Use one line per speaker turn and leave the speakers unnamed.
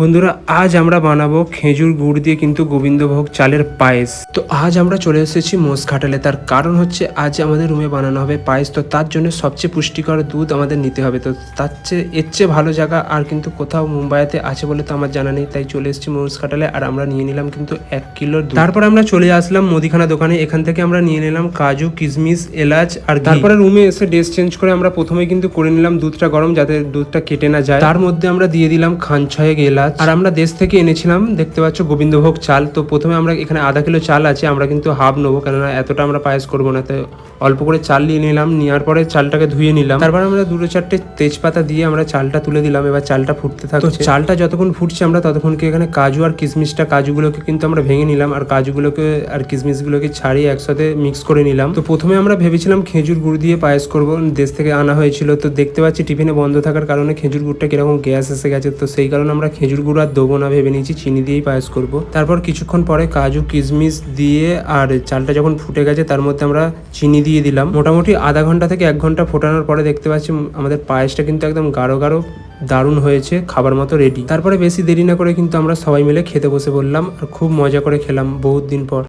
বন্ধুরা, আজ আমরা বানাবো খেজুর গুড় দিয়ে কিন্তু গোবিন্দভোগ চালের পায়েস। তো আজ আমরা চলে এসেছি মোষ খাটালে তার কারণ হচ্ছে, আজ আমাদের রুমে বানানো হবে পায়েস। তো তার জন্য সবচেয়ে পুষ্টিকর দুধ আমাদের নিতে হবে। তো তার চেয়ে, এর চেয়ে ভালো জায়গা আর কিন্তু কোথাও মুম্বাইতে আছে বলে তো আমার জানা নেই। তাই চলে এসেছি মোষ খাটালে আর আমরা নিয়ে নিলাম কিন্তু এক কিলো তারপর আমরা চলে আসলাম মুদিখানা দোকানে। এখান থেকে আমরা নিয়ে নিলাম কাজু, কিশমিশ, এলাচ আর তারপরে রুমে এসে ড্রেস চেঞ্জ করে আমরা প্রথমে কিন্তু করে নিলাম দুধটা গরম যাতে দুধটা কেটে না যায়। তার মধ্যে আমরা দিয়ে দিলাম খান ছয়েক এলাচ। আর আমরা দেশ থেকে এনেছিলাম দেখতে পাচ্ছ গোবিন্দভোগ চাল। তো প্রথমে আমরা এখানে আধা কিলো চাল আছে আমরা কিন্তু হাফ নেব কেননা এতটা আমরা পায়েস করব না। তো অল্প করে চাল নিয়ে নিলাম নেওয়ার পরে চালটাকে ধুয়ে নিলাম। তারপর আমরা দুটো চারটে তেজপাতা দিয়ে আমরা চালটা তুলে দিলাম এবার চালটা ফুটতে থাকছে। চালটা যতক্ষণ ফুটছে আমরা ততক্ষণকে এখানে কাজু আর কিশমিশটা কাজুগুলোকে কিন্তু আমরা ভেঙে নিলাম আর কাজুগুলোকে আর কিশমিশগুলোকে ছাড়িয়ে একসাথে মিক্স করে নিলাম। তো প্রথমে আমরা ভেবেছিলাম খেজুর গুড় দিয়ে পায়েস করব দেশ থেকে আনা হয়েছিল। তো দেখতে পাচ্ছি টিফিনে বন্ধ থাকার কারণে খেজুর গুড়টা কীরকম গ্যাস এসে গেছে তো সেই কারণে আমরা খেজুর গুঁড়ো আর দেবো না ভেবে নিয়েছি, চিনি দিয়েই পায়েস করব। তারপর কিছুক্ষণ পরে কাজু, কিশমিশ দিয়ে আর চালটা যখন ফুটে গেছে, তার মধ্যে আমরা চিনি দিয়ে দিলাম। মোটামুটি আধা ঘণ্টা থেকে এক ঘণ্টা ফোটানোর পরে দেখতে পাচ্ছি আমাদের পায়েসটা কিন্তু একদম গাঢ় গাঢ়, দারুণ হয়েছে, খাবার মতো রেডি তারপরে বেশি দেরি না করে কিন্তু আমরা সবাই মিলে খেতে বসে বললাম আর খুব মজা করে খেলাম বহুত দিন পর।